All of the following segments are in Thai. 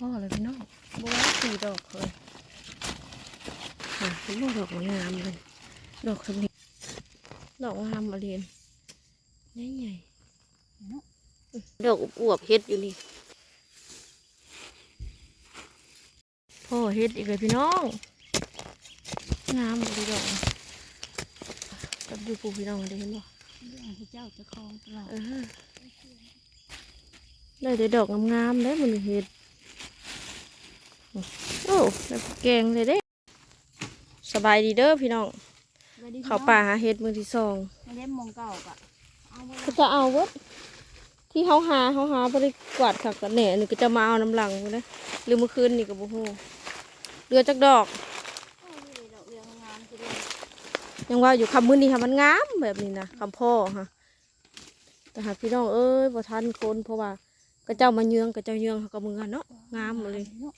พ่อเลยพี่น้องบัวสี่ดอกเลยค่ะเป็นลูกดอกงามเลยดอกสมิดอกงามมาเรียนใหญ่ใหญ่ๆดอกอวบๆเฮ็ดอยู่นี่พ่อเฮ็ดอีกเลยพี่น้องงามดีดอกจับดูปูพี่น้องได้เห็นบ่เรื่องที่เจ้าจะคลองตลอดเออได้แต่ดอกงามๆแล้วมันเห็ด โอ้แล้วก็แกงเลยเด้ สบายดีเด้อพี่น้อง เขาป่าหาเห็ดมือที่สองไม่ได้มองเก่ากะเอาไว้ก็จะเอาเวดที่เขาหาเขาหาบริกวาดขักกันแหน่นี่ก็จะมาเอาน้ำหลังนะหรือเมื่อคืนนี่กับโบโหเรือจักดอกเอาไว้เลยดอกเรืองงามทีเดียวยังว่าอยู่คำมือนี้ค่ะมันงามแบบนี้นะคำพ่อค่ะแต่หากพี่น้องเอ้ยบ่ทันคนเพราะว่า ก็เจ้ามาเยืองก็เจ้าเยืองเขาก็มือกันเนาะงามหมดเลยนาะ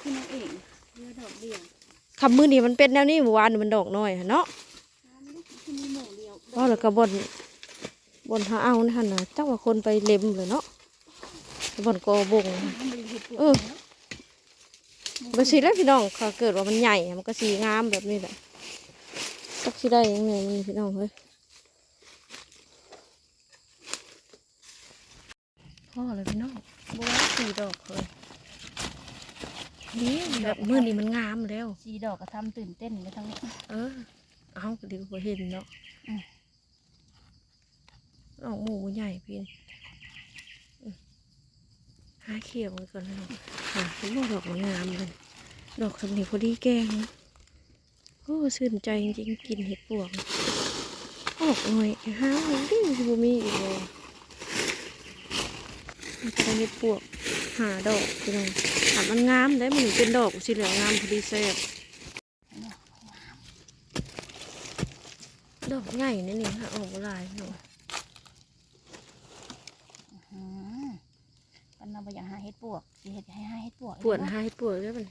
ขึ้นมาเองเรือดอกเดียวคำมือนี้มันเป็นแนวนี้เมื่อวานนี่มันดอกน้อยค่ะเนาะงามลูกขึ้นมีหมูเดียวว่าแล้วก็บนบนหาเอานะฮะนะจังว่าคนไปเล็มเลยเนาะบนกอบงมันบริเห็ดปวดเออเนาะบสีแล้วพี่น้องเขาเกิดว่ามันใหญ่อะมันก็สีงามแบบนี้แหละสักสีได้ยังไงมันพี่น้องเฮ้ย พ่อเลยพี่น้องบัวสีดอกเลยนี่แบบมือนี้มันงามแล้วสีดอกก็ทำตื่นเต้นไปทั้งนี้เออเอาก็ดีกว่าเห็นเนาะอืมดอกหมูใหญ่พี่อืมหาเขียวกันก่อนเลยหาเป็นดอกงามเลยดอกสำนีพอดีแกงนะโอ้ชื่นใจจริงๆกินเห็ดปวกออกหน่อยห้าวันดิ้งบูมีอีกเลยมัน จะได้เห็ดปวกหาดอกพี่น้องถามมันงามได้มันถึงเป็นดอกสีเหลืองงามพอดีแซ่บดอกใหญ่นี่นี่ค่ะออกมาหลายหน่อยอืมกันเราไปอยากหาเห็ดปวกสีเห็ดให้หาเห็ดปวกปวดหายปวดแล้วมัน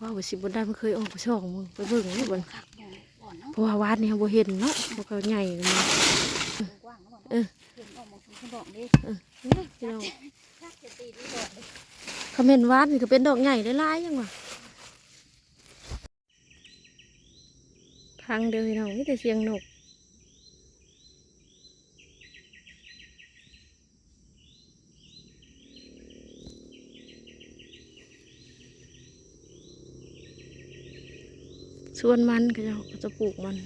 ว้าวสิบนได้มันเคยออกไปช่องมึงไปเบิ่งนี่บนคักบ่บ่อนเนาะเพราะว่าวาดนี่เขาบ่เห็นเนาะมันก็ใหญ่เลยมันกว้างแล้วบ่เออ เห็นอกดิพี่น้องชักจะตีดีดอกดิคอมเมนวาดนี่ก็เป็นดอกใหญ่ได้หลายยังวะพังเดียวพี่น้องนี่แต่เสียงนกส่วนมันก็จะก็จะปลูกมัน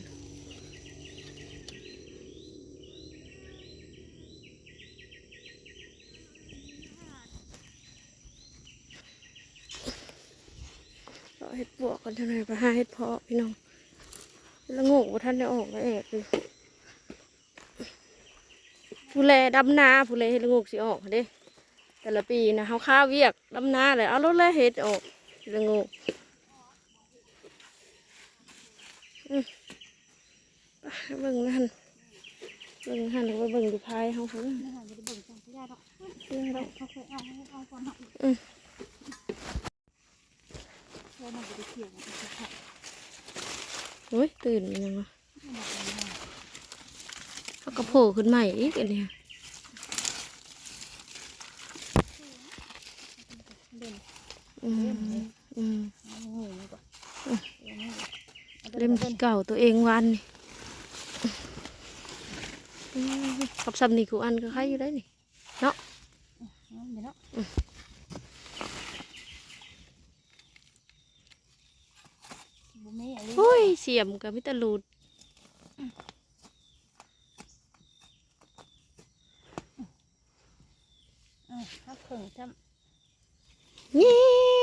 เราเห็ดปวกกั นเท่าไหร่ไปหาเห็ดเพาะพี่น้องแล้วงกว่าท่านได้ออกแล้วแอกเลยผู้แลดำนาผู้แลเห็ดงกสิออกเด้แต่ละปีนะเขาข้าวเวียกดำนาเลยเอารถแลเห็ดออกเห็ดละงกเบิ่งนั่นเบิ่งหันวก็เบิ่งดูพายเขาเขานี่ค่ะจะได้เบิ่งจังพยาดอกเชื่อเราเขาเคยเอาเอาก่อนเนาะ อืมเพื่อมันจะได้เขี่ยมันจะขัดโอ้ยตื่นมันยังวะมันบอกเลยว่าเขาก็โผล่ขึ้นใหม่อีกอันเนี้ยเด่นอืมอืมเอางูนี่ก่อนเอางูเล่มที่เก่าตัวเองวันนี่อืมกับซัมนี่กูอันก็ใครอยู่ได้นี่เอาเดี๋ยวเนาะบุเม่อะไร โอ้ยเสียมกับมิตรลูดเออถ้าเข่งถ้าเงี้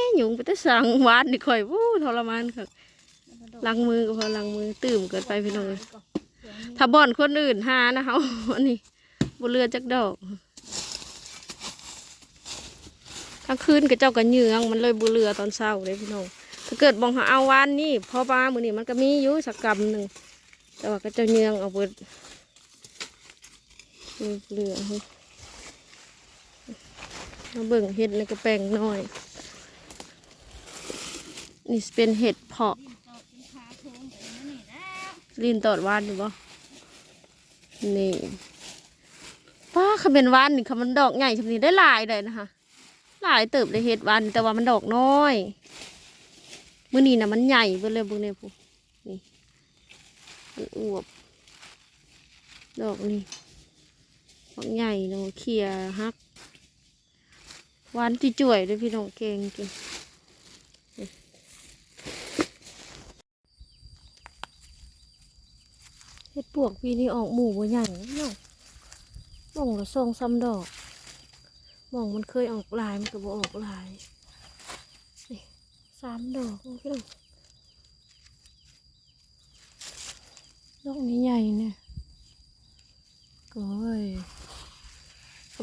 ยหยุงไปแต่สั่งวานนี่ข่อยวู้ทรมานค่ะล้างมือก็พอล้างมือตื่มเกินไปพี่น้องถ้าบ่อนคนอื่นหานะเขาอันนี้บนเรือจักดอกกลางคืนกับเจ้ากันเยืองมันเลยบุเรือตอนเช้าเลยพี่น้อง ถ้าเกิดบองหาเอาวานนี่พอปลามือนี่มันก็มีอยู่สักกำหนึ่งแต่ว่าก็เจ้าเหยืองเอาเบิดเรือเฮ้ยมาเบิ่งเห็ดในกระแปงน้อย นี่เป็นเห็ดเพาะลินตอดวานอยู่บ่นี่ป้าเขาเป็นวานนี่เขามันดอกใหญ่ชำนี้ได้หลายเลยนะคะ หลายเติบเลยเห็ดวานแต่ว่ามันดอกน้อย มื้อนี้นะมันใหญ่เบิ่งเลยเบิ่งเลยผู้นี่มันอวบ ดอกนี่ดอกใหญ่เนาะเขียฮักหวานที่จ่วยเลยพี่น้องเก่งกินเห็ดปวกปีนี้ออกหมู่บ่ใหญ่เนาะมองละสองซ้ำดอกมองมันเคยออกลายมันก็บ่ออกลาย สามดอกพี่น้องดอกนี้ใหญ่เนี่ยก็เอ้ย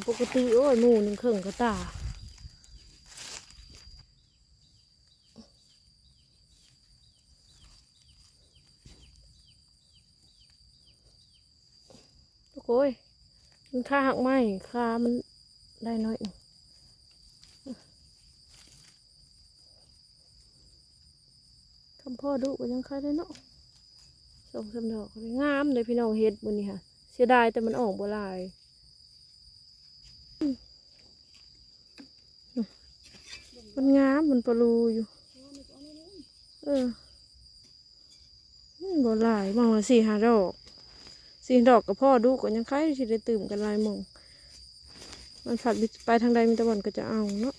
ปกติโอ้ยหมูหนึ่งครึ่งก็ตาโอ้ยมันค่าหักไหมค่ามันได้น้อย คำพ่อดุก็ยังค่าได้เนาะสองสามดอกงามเลยพี่น้องเฮ็ดบนนี้ค่ะ เสียดายแต่มันออกบ่หลายมันงามมันปลูอยู่ เออมันบ่หลายมองละสี่ห้าดอกสี่ดอกกับพ่อดูก็ยังคล้ายสิได้ตื่มกันลายมอง มันผัดไปทางใดมีตะวันก็จะเอาเนาะ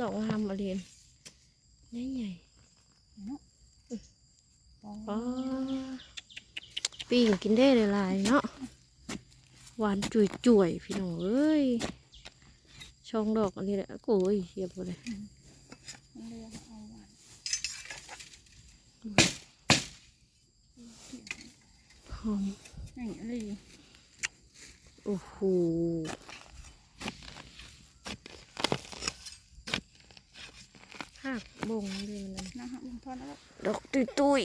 ดอกงามมาเรียนใหญ่ใหญ่ปองๆป้าปิ้งกินได้หลายๆเนาะหวานจุยจุยๆพี่น้องเอ้ยช่องดอกอันนี้แหละโอ้ยเสียบเลยมันเลือกเอาหวานหอมนี่เลยโอ้โหหัก บงเลยมันนะฮะมันทอดแล้วดอกตุยตุย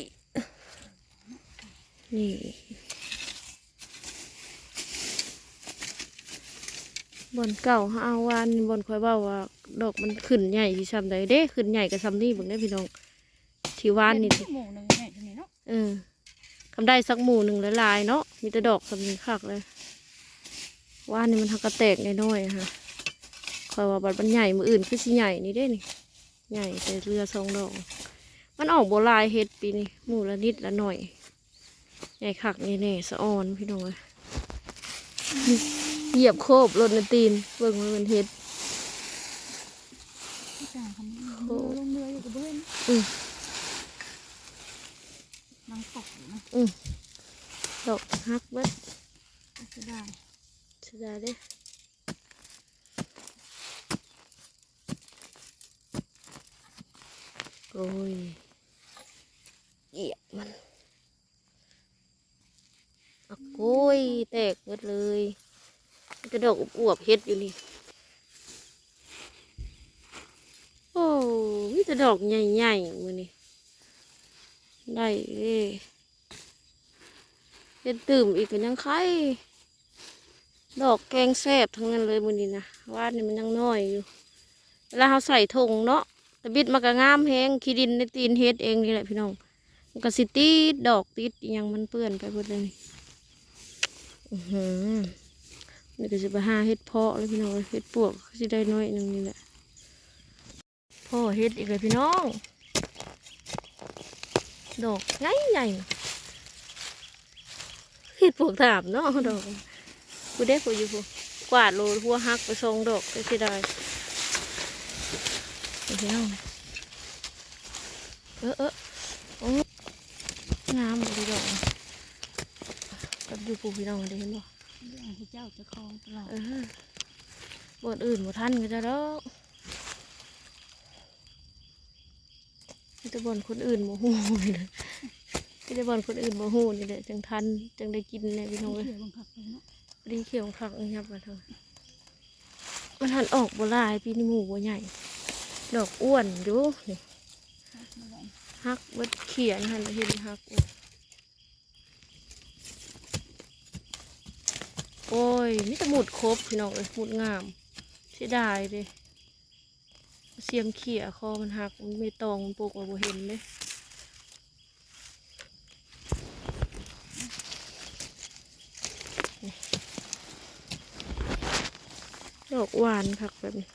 นี่บอนเก่าเฮาเอาวานบอนคอยเบ้าว่าดอกมันขึ้นใหญ่ที่ซ้ำใดเด้ขึ้นใหญ่กับซ้ำนี่บ่งได้พี่น้องที่วานนี่หมูหนึ่งใหญ่จังเนาะเออทำได้สักหมู่หนึ่งหลายเนาะมีแต่ดอกสำนีคักเลยวานนี่มันหักกระแตกน้อยๆอะค่ะคอยว่าบัดมันใหญ่มืออื่นคือสิใหญ่นี่เด้นี่ ใหญ่แต่เรือสองดอก มันออกโบหลายเฮ็ดปีนี้หมู่ละนิดละหน่อย ใหญ่คักนี่แน่สะออนพี่น้องเลยเหยียบโคบรถในตีนเบิ่งมันเป็นเฮ็ดที่จ่างคำเรือลงเรืออยู่กับเพื่อนอืมนางตกอยู่นะดอกฮักเบิดจะได้เสียดายเด้ โอ้ยเหยียบมันอะโกยแตกหมดเลยมันจะดอกอวบเฮ็ดอยู่นี่ โอ้มีแต่ดอกใหญ่ๆมือนี่ได้เอ้เฮ็ดตื่มอีกก็นยังไข่ดอกแกงแซ่บทั้งนั้นเลยมือนี้นะวาดนี่มันยังน้อยอยู่เวลาเราใส่ถุงเนาะ แต่บิดมันก็งามแฮงขี้ดินในตีนเฮ็ดเองนี่แหละพี่น้องมันก็สิติดดอกติดอหยังมันเปื้อนไปหมดเลยนี่อือหือนี่ก็จะไปหาเฮ็ดเพาะเลยพี่น้องเฮ็ดปวกสิได้น้อยหนึงนี่แหละพ่อเฮ็ดอีกเลยพี่น้อง ดอกใหญ่ใหญ่เฮ็ดปวกถามเนาะดอกกูได้กูอยู่กูกวาดโลหัวหักไปสองดอกก็สิได้ เดี๋ยวเออเออโอ้งามเลยดอกกับอยู่ปูพี่น้องได้เห็นบ่เรื่องที่เจ้าจะคลองตลอดเออบนอื่นบ่ทันก็จะดอกมีแต่บนคนอื่นบ่ฮู้นี่แหละมีแต่บนคนอื่นบ่ฮู้นี่แหละจังทันจังได้กินเนี่ยพี่น้องเอ้ยเขียวบังคับเลยเนาะพอดีเขียวคักนี่ครับมาเถอะมันหันออกบ่หลายปีนี้หมูบ่ใหญ่ ดอกอ้วนอยู่นี่ไม่ไหวฮักเบิดเขียนหันเห็นฮักอยู่โอ้ยนี่แต่หมุดครบพี่น้องเอ้ยหมุดงามเสียดายเลยเสียมเขี่ยคอมันหักมันไม่ตองมันปลูกมาบ่เห็นเลยดอกหวานผักแบบนี้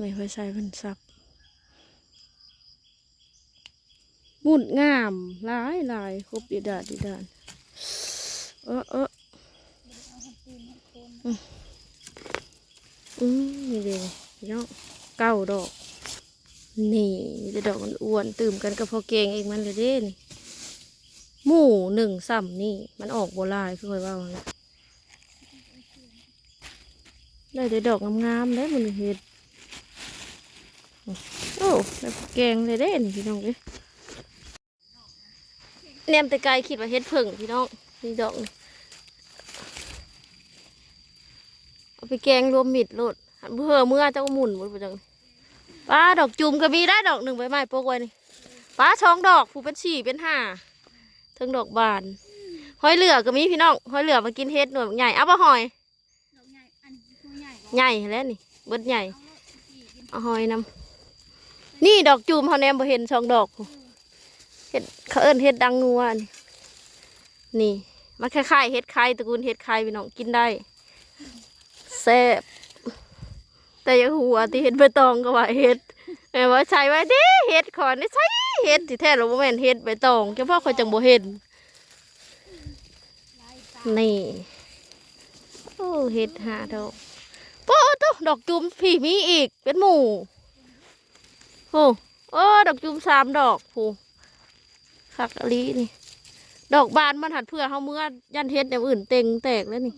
ไม่ค่อยใส่มันซับมุดงามหลายหลายครบดีดาดดีดานเออเอออืมนี่เด้พี่น้องเก้าดอก นี่มีแต่ดอกมันอ้วนตื่มกันกับพอเกงเองมันเลยเด้นี่หมู่หนึ่งซ้ำนี่ มันออกโบราณคือคอยว่าแล้วได้แต่ดอกงามๆได้มันเห็ด โอ้ได้พอแกงเลยเด้นี่พี่น้องเอ้ยแนมแต่ไกลคิดว่าเฮ็ดเพิ่งพี่น้องนี่ดอกนี่เอาไปแกงรวมมิดโลดหันเพื่อเมื่อเจ้าหมุนหมดไปจังป้าดอกจุ่มก็มีได้ดอกหนึ่งใบไม้โปกไว้นี่ป้าช่องดอกผูเป็นสี่เป็นห้าถึงดอกบานหอยเหลือก็มีพี่น้องหอยเหลือมากินเฮ็ดหน่วยใหญ่เอาปะหอยดอกใหญ่อันตัวใหญ่บ่ใหญ่แล้วนี่เบิดใหญ่เอาเลยสี่กินเอาหอยนำ นี่ดอกจุ่มเขาแนมบ่เห็นชองดอกเฮ็ดเขาเอิ้นเฮ็ดดังงัวนี่นี่ มันคล้ายๆเฮ็ดไข่ตระกูลเฮ็ดไข่พี่น้องกินได้แซ่บแต่อยังหัวที่เห็ดใบตองก็ว่าเห็ดแม่ว่าใช่ว่าด้เห็ดขอนนี่ใช่เห็ดที่แท้หรือว่าแม่นเห็ดใบตองเฉพาะเขาจังบ่เห็นนี่โอ้เห็ดหาดอกโป๊ะตุ๊ดอกจุ่มพี่มีอีกเป็นหมู่ โอ้โอ้ดอกจุ่มสามดอกผูคักอลีนี่ ดอกบานมันหัดเพื่อเขาเมื่อยันเห็ดอย่างอื่นเต็งแตกแล้วนี่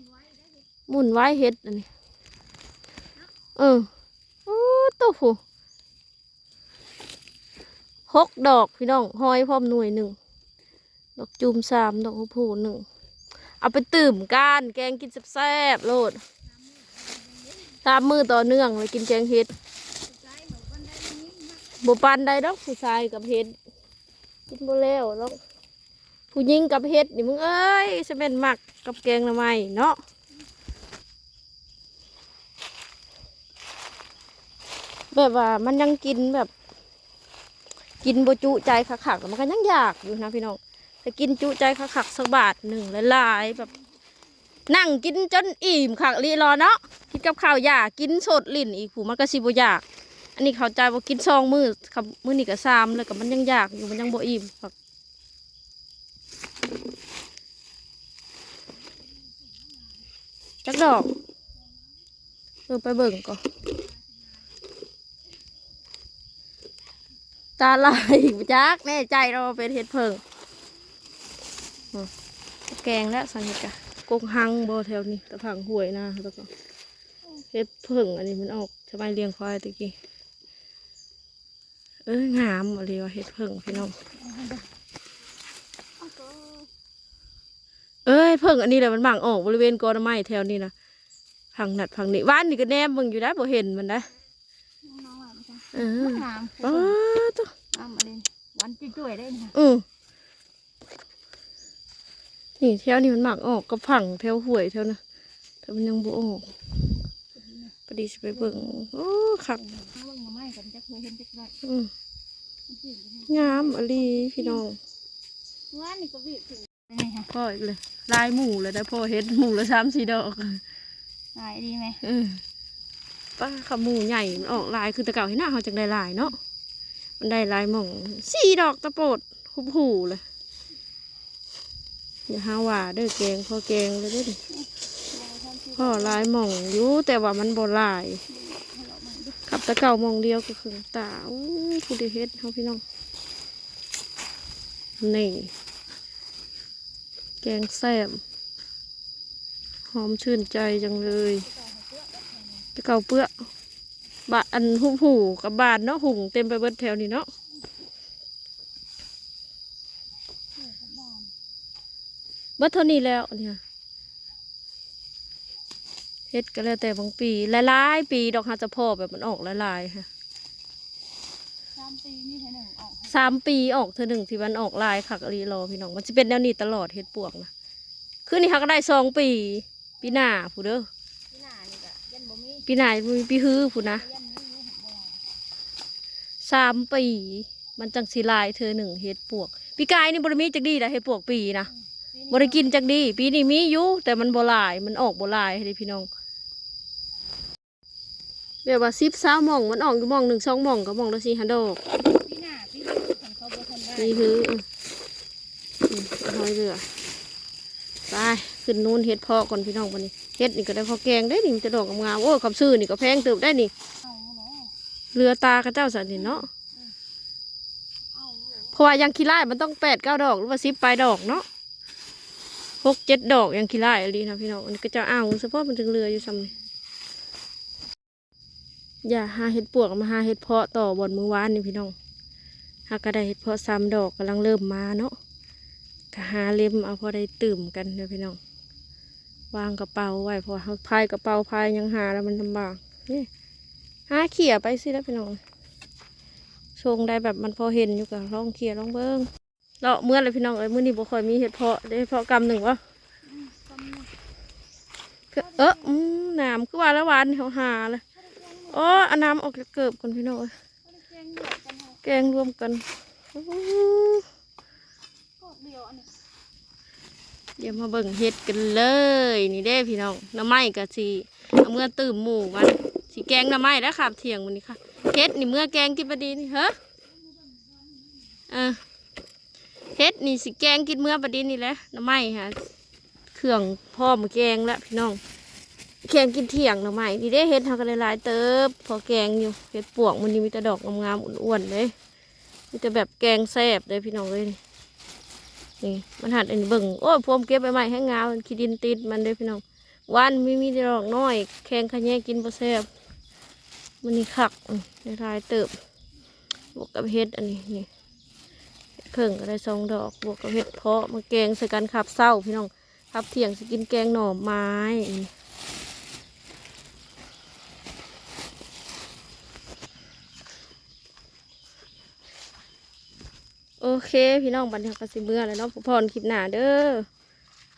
หมุนไว้เห็ดอันนี้เออโอ้ตัวผูหกดอกพี่น้องห้อยพร้อมหน่วยหนึ่งดอกจุ่มสามดอกผูหนึ่งเอาไปตื่มก้านแกงกินแซ่บๆโลดตามมือต่อเนื่องเลยกินแกงเห็ด ใจเหมือนคนได้ยิ นมากบปันได้ดอกผู้ชายกับเห็ดกินบ่แล้วแล้วผู้หญิงกับเห็ดนี่มึงเอ้ยจะเป็นหมักกับแกงทำไมเนาะแบบว่ามันยังกินแบบ กินบจุใจขักๆมันก็ยังอยากอยู่นะพี่น้องแต่กินจุใจขักๆสักบาทหนึ่งหลายๆแบบ นั่งกินจนอิ่มขักรีรอเนาะกินกับข้าวอยากกินสดลิ่นอีกผูมันก็สิบอยาก อันนี้เข้าใจว่ากินซองมือกับมือนี่กับซามเลยกับมันยังอยากอยู่มันยังบ่อิ่มฝักจักดอกเออไปเบิ่งก่อนตาลายอีกจักแน่ใจเราเป็นเห็ดเพิงแกงแล้วสังเกตกะกงหังบ่แถวนี้ตะผังห่วยนะแล้วก็เห็ดเพิงอันนี้มันออกสมัยเลี้ยงควายตะกี้ เอ้ยงามอะไรวะเห็ดเพิ่งพี่น้องเอาตัวเอ้ยเพิ่งอันนี้แหละมันบังออกบริเวณกอไม้แถวนี้นะพังนัดพังนี่ว่านนี่ก็แนมเบิ่งอยู่ได้บ่เห็นมันนะน้องๆว่ามันจะเอองามป้าตัวงามมาเลยวันจุ้ยๆได้นี่ค่ะอือนี่แถวนี้มันหมักออกก็พังแถวห้วยแถวนะแต่มันยังบ่ออกพอดีสิไปเบิ่งโอ้คัก ถ้าว่าเงาไม้กันจะเคยเห็นจักได้อืมมันสิอยู่งามอะไรพี่น้องว่านี่ก็บีบถึงนี่ค่ะพ่ออีกเลยลายหมูเลยได้พ่อเฮ็ดหมูละสามสี่ดอกลายดีไหมเออป้าขมูใหญ่มันออกลายคือแตะเก่าให้หน้าเขาจังได้ลายเนาะมันได้ลายหม่องสี่ดอกตะโปดหุบหูเลยอย่าหาว่าเด้อแกงพอแกงเลยเด้อดิพ่อลายหม่องอยู่แต่ว่ามันบ่ลายขับแตะเก่ามองเดียวก็คือตาอู้ผู้ดีเฮ็ดเขาพี่น้อง นี่ แกงแซ่บหอมชื่นใจจังเลยจะเก่าเปื้อบาอันหุบหูกับบานเนาะหุงเต็มไปเบิดแถวนี้เนาะเบิดเท่านี้แล้วเนี่ย เฮ็ดก็แล้วแต่บางปีหลายๆปีดอกฮาจะพอแบบมันออกหลายๆค่ะสามปีนี่เท่านึงออกสามปีออกเธอหนึ่งที่มันออกลายขักรีรอพี่น้อง มันจะเป็นแนวนี้ตลอดเฮ็ดปวกนะคือนี่ฮักก็ได้สองปีปีหน้าผู้เด้อที่หน้านี่ก็ยันบ่มีปีไหนมันมีปีฮื้อพูนนะสามปี มันจังสีลายเธอหนึ่งเห็ดปวก ปีกายนี่บริมีจักดีนะเห็ดปวกปีนะบริกินจักดี ปีนี้มีอยู่แต่มันบ่หลายมันออกบ่หลายให้พี่น้อง แบบว่าซิบสาวมองมันออกอยู่มองหนึ่งสองมองกับมองละสี่ฮันดอกปีหน้าปีนี้ของเขาบ่ทันได้นี่คืออืมอืมหอยเรือไปขึ้นนู้นเฮ็ดเพาะก่อนพี่น้องวันนี้เฮ็ดนี่ก็ได้พอแกงได้นี่จะดอกงามโอ้คำซื้อนี่ก็แพงเติบได้นี่เรือตากระเจ้าสันนี่เนาะเอาแล้วเพราะว่ายังขี้ไล่มันต้องแปดเก้าดอกหรือว่าสิบปลายดอกเนาะหกเจ็ดดอกยังขี้ไล่อะไรนะพี่น้องอันนี้ก็จะอ้าวเฉพาะมันถึงเรืออยู่ซ้ำนี่ อย่าหาเห็ดปวกมาหาเห็ดเพาะต่อบนมือวานนี่พี่น้องหากระได้เห็ดเพาะซ้ำดอกกำลังเริ่มมาเนาะก็หาเล็มเอาพอได้ตื่มกันเด้อพี่น้อง วางกระเป๋าไว้เพอเขาพายกระเป๋าพายยังหาแล้วมันลำบากนี่หาเขี่ยไปสิแล้วพี่น้องชงได้แบบมันพอเห็นอยู่กับลองเคลียร์ลองเบิ้งเลาะเมื่อไรพี่น้องเอ้ยมื่อนี้บ่ค่อยมีเห็ดเพาะได้เห็ดเพาะกำหนึ่งวะกำลังคือเอออืมน้ำคือว่าละวันเขาหาเลย โอ้อาน้ำออกจากเกิบก่อนพี่น้องเอ้ยแกงเหลือกันแกงรวมกันอู้ก็เดี๋ยวมาเบิ่งเห็ดกันเลย นี่เด้พี่น้องน้ำไม้กับสีเอาเมื่อตื่มหมูมันสีแกงน้ำไม้แล้วขับเที่ยงวันนี้ค่ะเห็ดนี่เมื่อแกงกินพอดีนี่เฮ้อเออเห็ดนี่สิแกงกินเมื่อพอดีนี่แหละน้ำไม้ค่ะเครื่องพ่อมาแกงแล้วพี่น้อง แกงกินเที่ยงหน่อไม้นี่ได้เห็ดทำกันหลายเติบ พอแกงอยู่เห็ดปวกมันนี่มีแต่ดอกงามๆอ้วนๆเลยมีแต่แบบแกงแซ่บเลยพี่น้องเลยนี่มันหัดอันเบิ่งโอ้พวมเก็บไปใหม่ให้งามขี้ดินติดมันเลยพี่น้องวานไม่มีแต่ดอกน้อย แข็งขะแยงกินบ่แซ่บมันนี่คักหลายเติบบวกกับเห็ดอันนี้นี่เเพิ่งก็ได้สองดอกบวกกับเห็ดเพาะมาแกงใส่กันขับเศร้าพี่น้องครับเที่ยงจะกินแกงหน่อไม้ เค พี่น้องบันเทิงกสิเมื่อแล้วเนาะพรคลิปหน้าเด้อ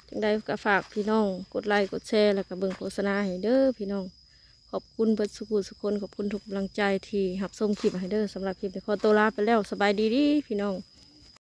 จังใดก็ฝากพี่น้อง กดไลค์กดแชร์แล้วก็เบิ่งโฆษณาให้เด้อพี่น้อง ขอบคุณเบิดสุขุสุคนขอบคุณทุกกำลังใจที่หับส้มคลิปให้เด้อสำหรับคลิปนี้อตัวลาไปแล้วสบายดีดีพี่น้อง